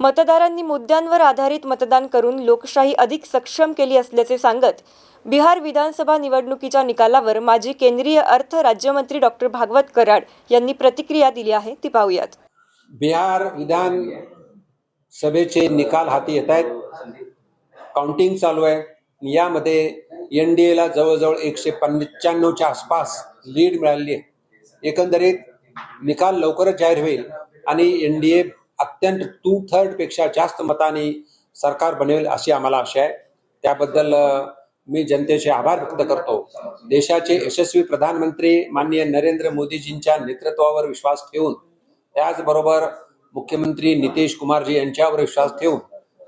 मतदारांनी मुद्द्यांवर आधारित मतदान करून लोकशाही अधिक सक्षम केली असल्याचे सांगत बिहार विधानसभा निवडणुकीच्या निकालावर माजी केंद्रीय अर्थ राज्यमंत्री डॉक्टर भागवत कराड यांनी प्रतिक्रिया दिली आहे. ती पाहूयात. बिहार विधान सभेचे निकाल हाती येत आहेत. काउंटिंग चालू आहे. यामध्ये एन डी एला जवळजवळ एकशे पंच्याण्णवच्या आसपास लीड मिळाली आहे. एकंदरीत निकाल लवकरच जाहीर होईल आणि एन डी ए अत्यंत टू थर्डपेक्षा जास्त मताने सरकार बनेल अशी आम्हाला आशा आहे. त्याबद्दल मी जनतेचे आभार व्यक्त करतो. देशाचे यशस्वी प्रधानमंत्री माननीय नरेंद्र मोदीजींच्या नेतृत्वावर विश्वास ठेवून त्याचबरोबर मुख्यमंत्री नितीश कुमारजी यांच्यावर विश्वास ठेवून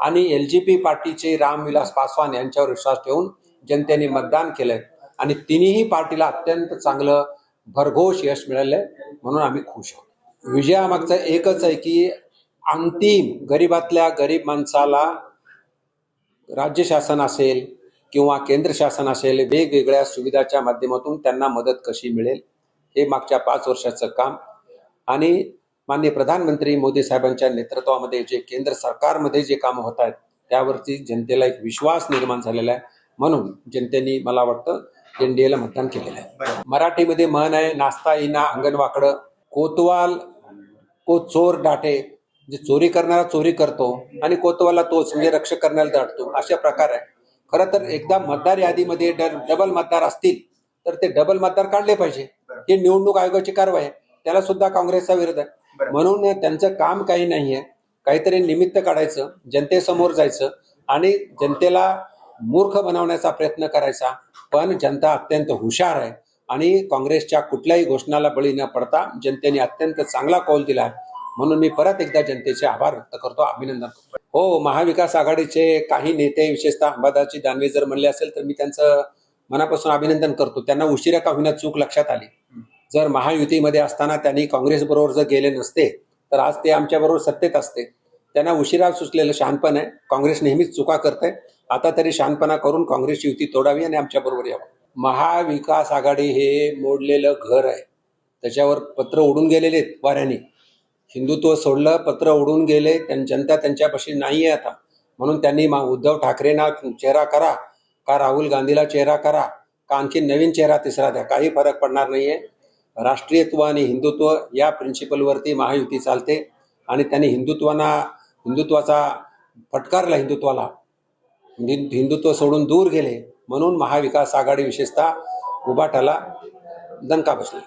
आणि एल जी पी पार्टीचे रामविलास पासवान यांच्यावर विश्वास ठेवून जनतेने मतदान केलंय. आणि तिन्ही पार्टीला अत्यंत चांगलं भरघोष यश मिळालंय म्हणून आम्ही खुश आहोत. विजयामागचं एकच आहे की अंतिम गरीबातल्या गरीब माणसाला राज्य शासन असेल किंवा केंद्र शासन असेल वेगवेगळ्या सुविधाच्या माध्यमातून त्यांना मदत कशी मिळेल हे मागच्या पाच वर्षाचं काम. आणि माननीय प्रधानमंत्री मोदी साहेबांच्या नेतृत्वामध्ये जे केंद्र सरकारमध्ये जे कामं होत आहेत त्यावरती जनतेला एक विश्वास निर्माण झालेला आहे. म्हणून जनतेने मला वाटतं एनडीएला मतदान केलेलं आहे. मराठीमध्ये म्हण आहे येईना अंगण वाकडं कोतवाल को चोर डाटे जे चोरी करणारा चोरी करतो आणि कोतवाला तोच म्हणजे रक्षक करण्याला दाटतो. अशा प्रकार. आहे खरं तर एकदा मतदार यादीमध्ये डबल मतदार असतील तर ते डबल मतदार काढले पाहिजे. ही निवडणूक आयोगाची कारवाई आहे. त्याला सुद्धा काँग्रेसचा विरोध आहे. म्हणून त्यांचं काम काही नाही आहे काहीतरी निमित्त काढायचं जनतेसमोर जायचं आणि जनतेला मूर्ख बनवण्याचा प्रयत्न करायचा. पण जनता अत्यंत हुशार आहे आणि काँग्रेसच्या कुठल्याही घोषणाला बळी न पडता जनतेने अत्यंत चांगला कौल दिला आहे. म्हणून मी परत एकदा जनतेचे आभार व्यक्त करतो. अभिनंदन. करतो हो महाविकास आघाडीचे काही नेते विशेषतः अंबादाची दानवे जर म्हणले असेल तर मी त्यांचं मनापासून अभिनंदन करतो. त्यांना उशिरा का होईना चूक लक्षात आली. जर महायुतीमध्ये असताना त्यांनी काँग्रेस बरोबर जर गेले नसते तर आज ते आमच्या बरोबर सत्तेत असते. त्यांना उशिरा सुचलेलं शहाणपण आहे. काँग्रेस नेहमीच चुका करते आता तरी शहाणपणा करून काँग्रेसची युती तोडावी आणि आमच्या बरोबर यावं. महाविकास आघाडी हे मोडलेलं घर आहे. त्याच्यावर पत्र उडून गेलेले आहेत वाऱ्याने. हिंदुत्व सोडलं पत्र उडून गेले त्यां जनता त्यांच्यापाशी नाही आहे आता. म्हणून त्यांनी मा उद्धव ठाकरेंना चेहरा करा का राहुल गांधीला चेहरा करा का आणखी नवीन चेहरा तिसरा द्या काही फरक पडणार नाही आहे राष्ट्रीयत्व आणि हिंदुत्व या प्रिन्सिपलवरती महायुती चालते आणि त्यांनी हिंदुत्वाना हिंदुत्वाचा फटकारला हिंदुत्वाला. हिंदुत्व सोडून दूर गेले म्हणून महाविकास आघाडी विशेषतः उभाटाला दणका बसला.